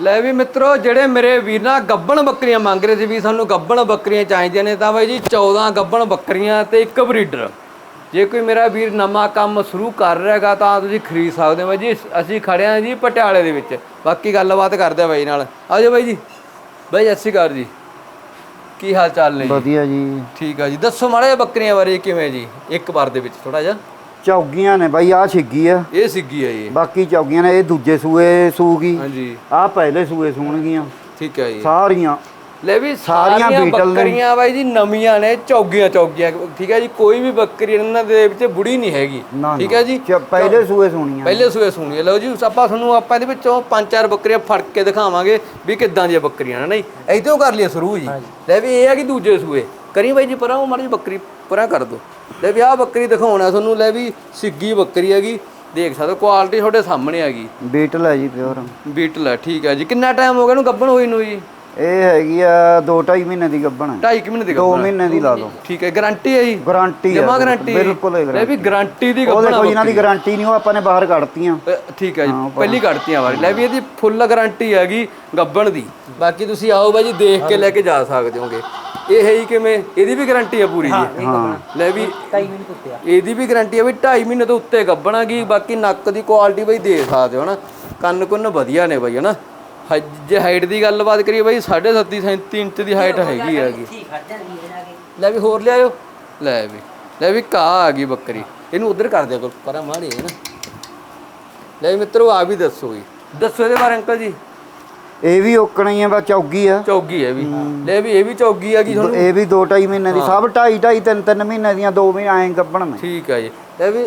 ਲੈ ਵੀ ਮਿੱਤਰੋ ਜਿਹੜੇ ਮੇਰੇ ਵੀਰ ਨਾ ਗੱਬਣ ਬੱਕਰੀਆਂ ਮੰਗ ਰਹੇ ਸੀ ਵੀ ਸਾਨੂੰ ਗੱਬਣ ਬੱਕਰੀਆਂ ਚਾਹੀਦੀਆਂ ਨੇ ਤਾਂ ਬਾਈ ਜੀ 14 ਗੱਬਣ ਬੱਕਰੀਆਂ ਤੇ ਇੱਕ ਬਰੀਡਰ। ਜੇ ਕੋਈ ਮੇਰਾ ਵੀਰ ਨਵਾਂ ਕੰਮ ਸ਼ੁਰੂ ਕਰ ਰਿਹਾਗਾ ਤਾਂ ਤੁਸੀਂ ਖਰੀਦ ਸਕਦੇ ਹੋ ਬਾਈ ਜੀ। ਅਸੀਂ ਖੜੇ ਆਂ ਜੀ ਪਟਿਆਲੇ ਦੇ ਵਿੱਚ। ਬਾਕੀ ਗੱਲਬਾਤ ਕਰਦੇ ਆ ਬਾਈ ਨਾਲ। ਆਜੋ ਬਾਈ ਜੀ। ਬਾਈ ਸਤਿ ਸ਼੍ਰੀ ਅਕਾਲ ਜੀ। ਕੀ ਹਾਲ ਚਾਲ ਨੇ ਵਧੀਆ ਜੀ। ਠੀਕ ਆ ਜੀ। ਦੱਸੋ ਮਾੜਾ ਜਿਹਾ ਬੱਕਰੀਆਂ ਬਾਰੇ ਕਿਵੇਂ ਜੀ? ਇੱਕ ਵਾਰ ਦੇ ਵਿੱਚ ਥੋੜਾ ਜਿਹਾ। ਚੌਗੀਆਂ ਨੇ ਬਾਈ ਆ ਛਿੱਗੀ ਆ। ਇਹ ਸਿੱਗੀ ਆ ਜੀ। ਬਾਕੀ ਚੌਗੀਆਂ ਨੇ ਇਹ ਦੂਜੇ ਸੂਏ ਸੂਗੀ। ਹਾਂਜੀ। ਆ ਪਹਿਲੇ ਸੂਏ ਸੂਣਗੀਆਂ। ਠੀਕ ਹੈ ਜੀ। ਸਾਰੀਆਂ। ਲੈ ਵੀ ਸਾਰੀਆਂ ਬੀਟਲ। ਬੱਕਰੀਆਂ ਬਾਈ ਜੀ ਨਵੀਆਂ ਨੇ ਚੌਗੀਆਂ ਚੌਗੀਆਂ। ਠੀਕ ਹੈ ਜੀ ਕੋਈ ਵੀ ਬੱਕਰੀ ਇਹਨਾਂ ਦੇ ਵਿੱਚ ਬੁੜੀ ਨਹੀਂ ਹੈਗੀ। ਠੀਕ ਹੈ ਜੀ। ਪਹਿਲੇ ਸੂਏ ਸੂਣੀਆਂ ਪਹਿਲੇ ਸੂਏ ਸੁਣੀਏ ਲਓ ਜੀ ਆਪਾਂ ਤੁਹਾਨੂੰ ਆਪਾਂ ਇਹਦੇ ਵਿੱਚੋਂ ਪੰਜ ਚਾਰ ਬੱਕਰੀਆਂ ਫੜ ਕੇ ਦਿਖਾਵਾਂਗੇ ਵੀ ਕਿੱਦਾਂ ਦੀਆਂ ਬੱਕਰੀਆਂ ਨੇ ਨਹੀਂ? ਇਦੋਂ ਕਰ ਲਈਏ ਸ਼ੁਰੂ ਜੀ। ਲੈ ਵੀ ਇਹ ਆ ਕਿ ਦੂਜੇ ਸੂਏ। ਕਰੀ ਬਾਈ ਜੀ ਪਰਾਂ ਉਹ ਮਾੜੀ ਬੱਕਰੀ ਪਰਾਂ ਕਰ ਦੋ। ਲੈ ਵੀ ਆਹ ਬੱਕਰੀ ਦਿਖਾਉਣਾ ਤੁਹਾਨੂੰ ਲੈ ਵੀ ਸਿੱਗੀ ਬੱਕਰੀ ਹੈਗੀ। ਦੇਖ ਸਕਦੇ ਕੁਆਲਿਟੀ ਤੁਹਾਡੇ ਸਾਹਮਣੇ ਹੈਗੀ। ਬੀਟਲ ਹੈ ਜੀ ਪਿਓਰ ਬੀਟਲ ਹੈ ਠੀਕ ਹੈ ਜੀ। ਕਿੰਨਾ ਟਾਈਮ ਹੋ ਗਿਆ ਇਹਨੂੰ ਗੱਭਣ ਹੋਈ ਨੂੰ ਜੀ? ਇਹ ਹੈਗੀ ਆ 2.5 ਮਹੀਨੇ ਦੀ ਗੱਭਣ ਹੈ। ਢਾਈ ਕੁ ਮਹੀਨੇ ਦੀ 2 ਗੱਭਣ ਮਹੀਨੇ ਦੀ ਲਾ ਲਓ ਠੀਕ ਹੈ ਗਾਰੰਟੀ ਹੈ ਜੀ? ਗਾਰੰਟੀ ਜਮਾ ਗਾਰੰਟੀ ਬਿਲਕੁਲ ਹੀ ਲੈ ਗਾਰੰਟੀ ਵੀ ਗਾਰੰਟੀ ਦੀ ਉਹ ਗੱਭਣ ਦੇਖੋ ਇਹਨਾਂ ਦੀ ਗਾਰੰਟੀ ਨਹੀਂ ਉਹ ਆਪਾਂ ਨੇ ਬਾਹਰ ਕੱਢਤੀਆਂ। ਠੀਕ ਹੈ ਜੀ ਪਹਿਲੀ ਕੱਢਤੀਆਂ ਵਾਲੀ ਲੈ ਵੀ ਇਹਦੀ ਫੁੱਲ ਗਾਰੰਟੀ ਹੈਗੀ ਗੱਬਣ ਦੀ। ਬਾਕੀ ਤੁਸੀਂ ਆਓ ਬਾਈ ਜੀ ਦੇਖ ਕੇ ਲੈ ਕੇ ਜਾ ਸਕਦੇ ਹੋਗੇ। ਇਹ ਹੈ ਹੀ ਕਿਵੇਂ? ਇਹਦੀ ਵੀ ਗਾਰੰਟੀ ਹੈ ਪੂਰੀ ਜੀ। ਹਾਂ ਲੈ ਵੀ ਇਹਦੀ ਵੀ ਗਾਰੰਟੀ ਹੈ ਵੀ 2.5 ਮਹੀਨੇ ਤੋਂ ਉੱਤੇ ਗੱਬਣਾਗੀ ਬਾਕੀ ਨੱਕ ਦੀ ਕੁਆਲਿਟੀ ਬਾਈ ਦੇਖ ਸਕਦੇ ਹੋ ਨਾ। ਕੰਨ ਕੁੰਨ ਵਧੀਆ ਨੇ ਬਾਈ ਹਨਾ? ਹ- ਜੇ ਹਾਈਟ ਦੀ ਗੱਲਬਾਤ ਕਰੀਏ ਬਾਈ 7.5 37 ਇੰਚ ਦੀ ਹਾਈਟ ਹੈਗੀ ਹੈਗੀ ਲੈ ਵੀ ਹੋਰ ਲਿਆਇਓ। ਲੈ ਵੀ ਲੈ ਵੀ ਕਾ ਆ ਗਈ ਬੱਕਰੀ। ਇਹਨੂੰ ਉਧਰ ਕਰ ਦਿਆ ਕਰੋ ਪਰਾਂ ਮਾਰੇ ਨਾ। ਲੈ ਮਿੱਤਰੋ ਆ ਵੀ ਦੱਸੋ ਜੀ। ਦੱਸੋ ਇਹਦੇ ਬਾਰੇ ਅੰਕਲ ਜੀ। ਇਹ ਵੀ ਓਕਣਾ ਹੀ ਆ ਬਸ ਚੌਗੀ ਆ। ਚੌਗੀ ਹੈ ਵੀ। ਲੈ ਵੀ ਇਹ ਵੀ ਚੌਗੀ ਆ ਗਈ ਤੁਹਾਨੂੰ? ਇਹ ਵੀ 2.5 ਮਹੀਨੇ ਦੀ ਸਭ 2.5 2.5 3 3 ਮਹੀਨੇ ਦੀਆਂ 2 ਮਹੀਨੇ ਐਂ ਗੱਭਣ ਨੇ। ਠੀਕ ਹੈ ਜੀ। ਲੈ ਵੀ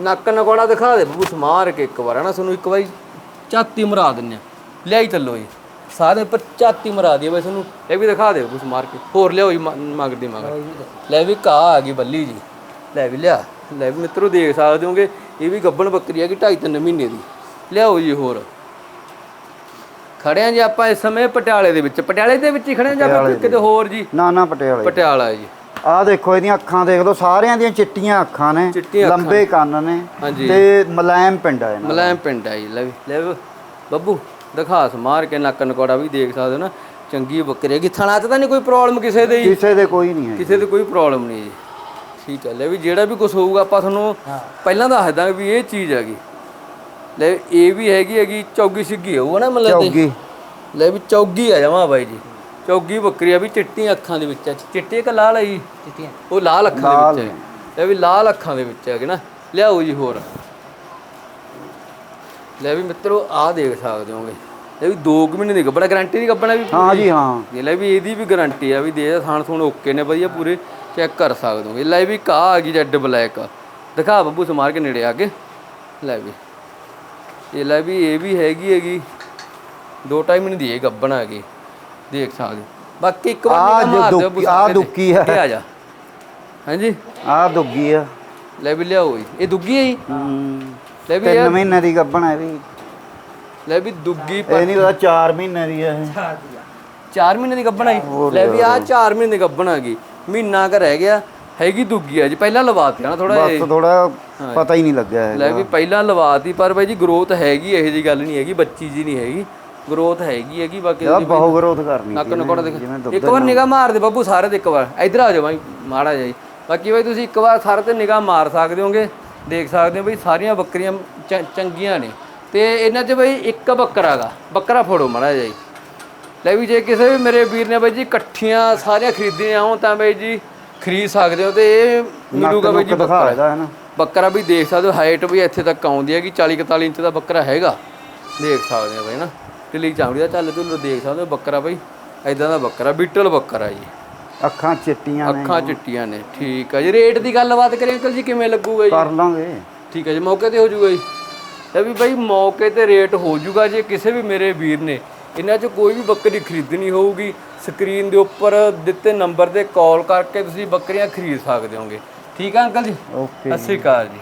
ਨੱਕ ਨਕੋੜਾ ਦਿਖਾ ਦੇ ਬੱਬੂ ਸਮਾਰ ਕੇ ਇੱਕ ਵਾਰ ਹਨਾ? ਤੁਹਾਨੂੰ ਇੱਕ ਵਾਰੀ ਝਾਤੀ ਮਰਾ ਦਿੰਨੇ ਆ। ਲਿਆਈ ਚੱਲੋ ਜੀ। ਸਾਰੇ ਪਰ ਝਾਤੀ ਮਰਾ ਦਈਏ ਬਈ ਤੁਹਾਨੂੰ। ਇਹ ਵੀ ਦਿਖਾ ਦੇ ਬੱਬੂ ਸਮਾਰ ਕੇ। ਹੋਰ ਲਿਆਓ ਜੀ ਮ- ਮਗਦੀ ਮਗਰ ਲੈ ਵੀ ਕਾ ਆ ਗਈ ਬੱਲੀ ਜੀ। ਲੈ ਵੀ ਲਿਆ। ਲੈ ਵੀ ਮਿੱਤਰੋ ਦੇਖ ਸਕਦੇ ਹੋਗੇ ਇਹ ਵੀ ਗੱਬਣ ਬੱਕਰੀ ਹੈਗੀ ਢਾਈ ਤਿੰਨ ਮਹੀਨੇ ਦੀ। ਲਿਆਓ ਜੀ ਹੋਰ। ਖੜੇ ਆਂ ਜੀ ਆਪਾਂ ਇਸ ਸਮੇਂ ਪਟਿਆਲੇ ਦੇ ਵਿੱਚ। ਪਟਿਆਲੇ ਦੇ ਵਿੱਚ ਹੀ ਖੜੇ ਆਂ ਜਾਂ ਫਿਰ ਕਿਤੇ ਹੋਰ ਜੀ? ਨਾ ਨਾ ਪਟਿਆਲੇ ਪਟਿਆਲਾ ਜੀ। ਆਹ ਦੇਖੋ ਇਹਦੀਆਂ ਅੱਖਾਂ ਦੇਖ ਲਓ ਸਾਰਿਆਂ ਦੀਆਂ ਚਿੱਟੀਆਂ ਅੱਖਾਂ ਨੇ ਲੰਬੇ ਕੰਨ ਨੇ ਤੇ ਮਲਾਇਮ ਪਿੰਡ ਆ ਇਹਨਾਂ ਮਲਾਇਮ ਪਿੰਡ ਹੈ ਜੀ ਲੈ ਲੈ ਬੱਬੂ ਦਿਖਾ ਸਮਾਰ ਕੇ ਨੱਕ ਨਕੌੜਾ ਵੀ ਦੇਖ ਸਕਦੇ ਹੋ ਨਾ। ਚੰਗੀ ਬੱਕਰੀ ਹੈਗੀ ਥਣਾ ਤੇ ਤਾਂ ਨਹੀਂ ਕੋਈ ਪ੍ਰੋਬਲਮ ਕਿਸੇ ਦੇ ਕਿਸੇ ਦੇ ਕੋਈ ਨਹੀਂ ਹੈ ਕਿਸੇ ਦੇ ਕੋਈ ਪ੍ਰੋਬਲਮ ਨਹੀਂ ਜੀ। ਠੀਕ ਹੈ ਲੈ ਵੀ ਜਿਹੜਾ ਵੀ ਕੁਝ ਹੋਊਗਾ ਆਪਾਂ ਤੁਹਾਨੂੰ ਪਹਿਲਾਂ ਦੱਸ ਦਾਂਗੇ ਵੀ ਇਹ ਚੀਜ਼ ਹੈਗੀ। ਲੈ ਇਹ ਵੀ ਹੈਗੀ ਹੈਗੀ ਚੌਗੀ ਸਿੱਗੀ ਹੋਊਗਾ ਨਾ ਮਤਲਬ ਤੇ ਚੌਗੀ। ਲੈ ਵੀ ਚੌਗੀ ਆ ਜਾਵਾਂ ਬਾਈ ਜੀ। ਚੌਗੀ ਬੱਕਰੀ ਆ ਵੀ ਚਿੱਟੀਆਂ ਅੱਖਾਂ ਦੇ ਵਿੱਚ ਆ। ਚਿੱਟੇ ਕ ਲਾਲ ਆ ਜੀ? ਚਿੱਟੀਆਂ। ਉਹ ਲਾਲ ਅੱਖਾਂ ਦੇ ਵਿੱਚ ਲੈ ਵੀ ਲਾਲ ਅੱਖਾਂ ਦੇ ਵਿੱਚ ਹੈਗੇ ਨਾ। ਲਿਆਓ ਜੀ ਹੋਰ। ਲੈ ਵੀ ਮਿੱਤਰੋ ਆਹ ਦੇਖ ਸਕਦੇ ਹੋਗੇ। ਲੈ ਵੀ 2 ਮਹੀਨੇ ਦੀ ਗੱਬਣਾ ਗਾਰੰਟੀ ਦੀ ਗੱਬਣਾ ਵੀ ਹਾਂ ਜੀ ਹਾਂ। ਇਹ ਲੈ ਵੀ ਇਹਦੀ ਵੀ ਗਾਰੰਟੀ ਆ ਵੀ ਦੇ ਥਾਣ ਥੂਣ ਓਕੇ ਨੇ ਵਧੀਆ ਪੂਰੇ ਚੈੱਕ ਕਰ ਸਕਦੇ ਹੋ ਇਹ ਲੈ ਵੀ ਕਾ ਆ ਗਈ ਜੈਡ ਬਲੈਕ। ਦਿਖਾ ਬੱਬੂ ਸਮਾਰ ਕੇ ਨੇੜੇ ਆ ਕੇ। ਲੈ ਵੀ। ਇਹ ਲੈ ਵੀ ਇਹ ਵੀ ਹੈਗੀ ਹੈਗੀ। ਦੋ ਟਾਈਮ ਮਹੀਨੇ ਦੀ ਇਹ ਗੱਬਣ ਆ ਗਈ। ਦੇਖ ਸਕਦੇ। ਬਾਕੀ ਇੱਕ ਵਾਰ ਨਿਗਾਹ ਮਾਰ ਦਿਓ ਦੁੱਕੀ- ਆਹ ਦੁੱਕੀ ਹੈ। ਇਹ ਆ। ਜਾ। ਹਾਂਜੀ। ਆਹ ਦੁੱਗੀ ਆ। ਲੈ ਵੀ ਲਿਆਓ ਜੀ। ਇਹ ਦੁੱਗੀ ਹੈ ਜੀ। ਹਮ, ਲੈ ਵੀ ਤਿੰਨ ਇਹ ਮਹੀਨੇ ਦੀ ਗੱਭਣ ਹੈ ਵੀ। ਲੈ ਵੀ ਦੁੱਗੀ ਇਹ ਨਹੀਂ ਪਤਾ 4 ਮਹੀਨੇ ਦੀ ਹੈ ਇਹ। 4 ਮਹੀਨੇ ਦੀ ਗੱਬਣ ਆਈ ਲੈ ਵੀ ਆ 4 ਮਹੀਨੇ ਦੀ ਗੱਬਣ ਆ ਗਈ। ਮਹੀਨਾ ਕ ਰਹਿ ਗਿਆ। ਹੈਗੀ ਦੁੱਗੀ ਆ ਜੀ ਪਹਿਲਾਂ ਲਵਾਤੀ ਨਾ ਥੋੜਾ ਬਸ ਥੋੜਾ ਪਤਾ ਹੀ ਨਹੀਂ ਲੱਗਿਆ ਲੈ ਵੀ ਪਹਿਲਾਂ ਲਵਾਤੀ ਪਰ ਬਾਈ ਜੀ ਗਰੋਥ ਹੈਗੀ ਇਹੋ ਜੀ ਗੱਲ ਨਹੀਂ ਹੈਗੀ ਬੱਚੀ ਜੀ ਨਹੀਂ ਹੈਗੀ। ਗਰੋਥ ਹੈਗੀ ਹੈਗੀ ਬਾਕੀ ਬਹੁਤ ਗਰੋਥ ਕਰਨੀ ਨੱਕ ਨਕੋੜਾ ਦੇਖ ਇੱਕ ਵਾਰ ਨਿਗਾਹ ਮਾਰ ਦੇ ਬੱਬੂ ਸਾਰੇ ਤੇ ਇੱਕ ਵਾਰ ਇੱਧਰ ਆ ਜਾਓ ਬਾਈ ਮਾੜਾ ਜਾਈ ਬਾਕੀ ਬਾਈ ਤੁਸੀਂ ਇੱਕ ਵਾਰ ਸਾਰੇ ਤੇ ਨਿਗਾਹ ਮਾਰ ਸਕਦੇ ਹੋਗੇ ਦੇਖ ਸਕਦੇ ਹੋ ਬਈ ਸਾਰੀਆਂ ਬੱਕਰੀਆਂ ਚੰਗੀਆਂ ਨੇ। ਤੇ ਇਹਨਾਂ 'ਚ ਬਈ ਇੱਕ ਬੱਕਰਾ ਗਾ ਬੱਕਰਾ ਫੜੋ ਮਾੜਾ ਜਾਈ ਲੈ ਵੀ ਜੇ ਕਿਸੇ ਵੀ ਮੇਰੇ ਵੀਰ ਨੇ ਬਾਈ ਜੀ ਇਕੱਠੀਆਂ ਸਾਰੀਆਂ ਖਰੀਦੀਆਂ ਹੋਣ ਤਾਂ ਬਾਈ ਜੀ ਖਰੀਦ ਸਕਦੇ ਹੋ ਤੇ ਇਹ ਮਿਲੂਗਾ ਬਾਈ ਜੀ ਦਿਖਾ ਬੱਕਰਾ। ਇਹਦਾ ਹੈ ਨਾ? ਬੱਕਰਾ ਵੀ ਦੇਖ ਸਕਦੇ ਹੋ ਹਾਈਟ ਵੀ ਇੱਥੇ ਤੱਕ ਆਉਂਦੀ ਹੈ ਕਿ 40 41 ਇੰਚ ਦਾ ਬੱਕਰਾ ਹੈਗਾ। ਦੇਖ ਸਕਦੇ ਹੋ ਬਈ ਨਾ ਢਿੱਲੀ ਚਾਮੜੀ ਦਾ ਚੱਲ ਝੁੱਲ ਦੇਖ ਸਕਦੇ ਹੋ ਬੱਕਰਾ ਬਈ ਐਦਾਂ ਦਾ ਬੱਕਰਾ ਬੀਟਲ ਬੱਕਰਾ ਜੀ। ਅੱਖਾਂ ਚਿੱਟੀਆਂ ਨੇ ਅੱਖਾਂ ਚਿੱਟੀਆਂ ਨੇ ਠੀਕ ਹੈ ਜੀ। ਰੇਟ ਦੀ ਗੱਲਬਾਤ ਕਰੀਏ ਅੰਕਲ ਜੀ ਕਿਵੇਂ ਲੱਗੂਗਾ ਜੀ? ਕਰ ਲਾਂਗੇ। ਠੀਕ ਹੈ ਜੀ ਮੌਕੇ ਤੇ ਹੋ ਜਾਊਗਾ ਜੀ। ਇਹ ਵੀ ਬਈ ਮੌਕੇ ਤੇ ਰੇਟ ਹੋ ਜਾਊਗਾ ਜੇ ਕਿਸੇ ਵੀ ਮੇਰੇ ਵੀਰ ਨੇ ਇਹਨਾਂ 'ਚ ਕੋਈ ਵੀ ਬੱਕਰੀ ਖਰੀਦਣੀ ਹੋਊਗੀ ਸਕਰੀਨ ਦੇ ਉੱਪਰ ਦਿੱਤੇ ਨੰਬਰ ਤੇ ਕਾਲ ਕਰਕੇ ਤੁਸੀਂ ਬੱਕਰੀਆਂ ਖਰੀਦ ਸਕਦੇ ਹੋਗੇ। ਠੀਕ ਹੈ ਅੰਕਲ ਜੀ? ਓਕੇ ਸਤਿ ਸ਼੍ਰੀ ਅਕਾਲ ਜੀ।